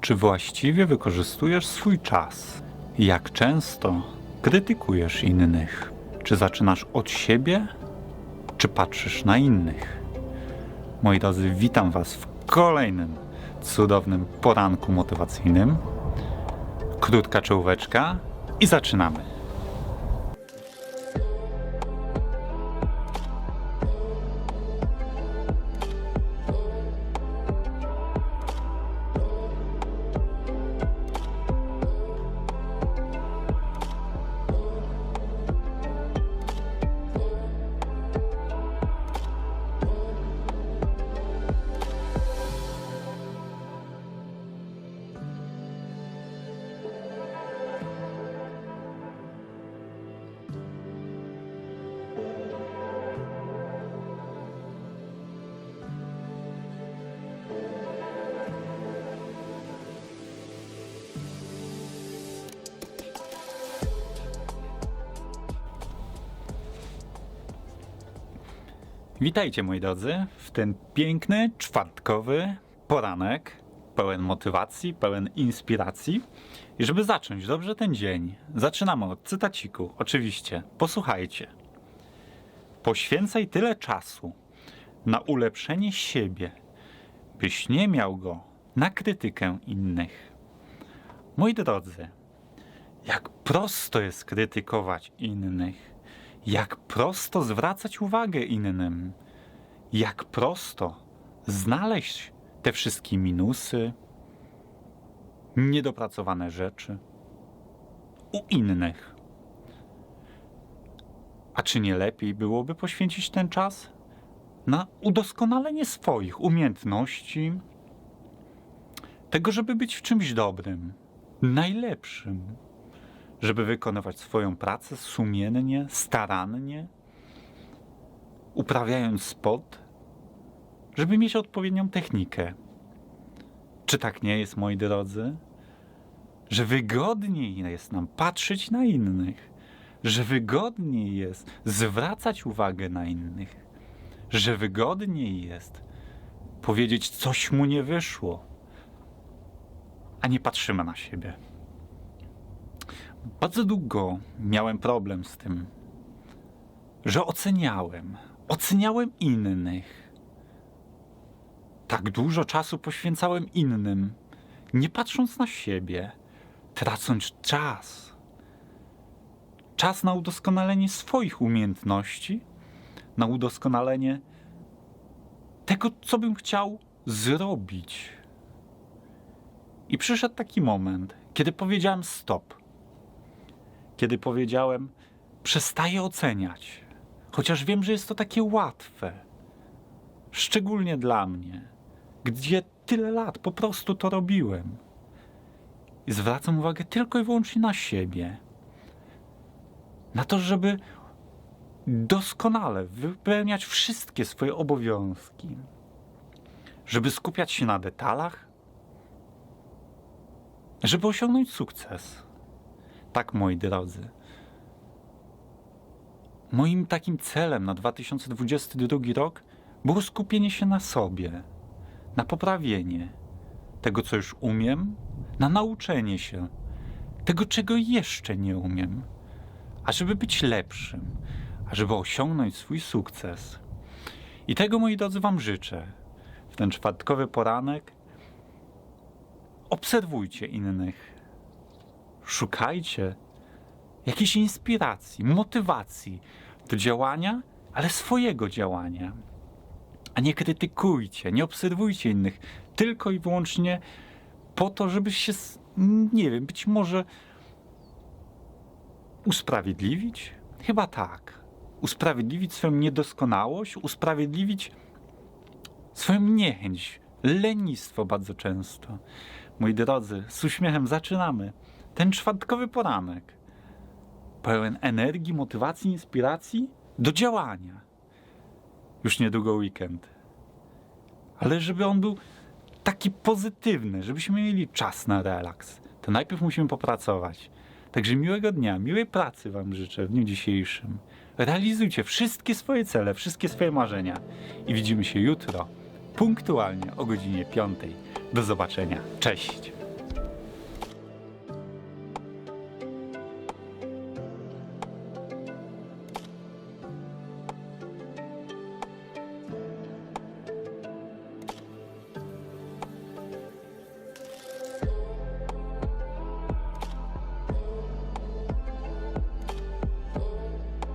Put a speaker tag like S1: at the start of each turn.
S1: Czy właściwie wykorzystujesz swój czas? Jak często krytykujesz innych? Czy zaczynasz od siebie, czy patrzysz na innych? Moi drodzy, witam Was w kolejnym cudownym poranku motywacyjnym. Krótka czołóweczka i zaczynamy. Witajcie moi drodzy w ten piękny, czwartkowy poranek, pełen motywacji, pełen inspiracji. I żeby zacząć dobrze ten dzień, zaczynamy od cytaciku. Oczywiście, posłuchajcie. Poświęcaj tyle czasu na ulepszenie siebie, byś nie miał go na krytykę innych. Moi drodzy, jak prosto jest krytykować innych, jak prosto zwracać uwagę innym, jak prosto znaleźć te wszystkie minusy, niedopracowane rzeczy u innych. A czy nie lepiej byłoby poświęcić ten czas na udoskonalenie swoich umiejętności, tego, żeby być w czymś dobrym, najlepszym? Żeby wykonywać swoją pracę sumiennie, starannie, uprawiając sport, żeby mieć odpowiednią technikę. Czy tak nie jest, moi drodzy? Że wygodniej jest nam patrzeć na innych, że wygodniej jest zwracać uwagę na innych, że wygodniej jest powiedzieć, coś mu nie wyszło, a nie patrzymy na siebie. Bardzo długo miałem problem z tym, że oceniałem, oceniałem innych. Tak dużo czasu poświęcałem innym, nie patrząc na siebie, tracąc czas. Czas na udoskonalenie swoich umiejętności, na udoskonalenie tego, co bym chciał zrobić. I przyszedł taki moment, kiedy powiedziałem stop kiedy powiedziałem, przestaję oceniać, chociaż wiem, że jest to takie łatwe, szczególnie dla mnie, gdzie tyle lat po prostu to robiłem. I zwracam uwagę tylko i wyłącznie na siebie, na to, żeby doskonale wypełniać wszystkie swoje obowiązki, żeby skupiać się na detalach, żeby osiągnąć sukces. Tak, moi drodzy. Moim takim celem na 2022 rok było skupienie się na sobie, na poprawienie tego, co już umiem, na nauczenie się tego, czego jeszcze nie umiem, a żeby być lepszym, a żeby osiągnąć swój sukces. I tego, moi drodzy, Wam życzę w ten czwartkowy poranek. Obserwujcie innych szukajcie jakiejś inspiracji, motywacji do działania, ale swojego działania. A nie krytykujcie, nie obserwujcie innych, tylko i wyłącznie po to, żeby się, nie wiem, być może usprawiedliwić? Chyba tak. Usprawiedliwić swoją niedoskonałość, usprawiedliwić swoją niechęć, lenistwo bardzo często. Moi drodzy, z uśmiechem zaczynamy ten czwartkowy poranek, pełen energii, motywacji, inspiracji do działania. Już niedługo weekend. Ale żeby on był taki pozytywny, żebyśmy mieli czas na relaks, to najpierw musimy popracować. Także miłego dnia, miłej pracy Wam życzę w dniu dzisiejszym. Realizujcie wszystkie swoje cele, wszystkie swoje marzenia i widzimy się jutro, punktualnie o godzinie 5. Do zobaczenia. Cześć!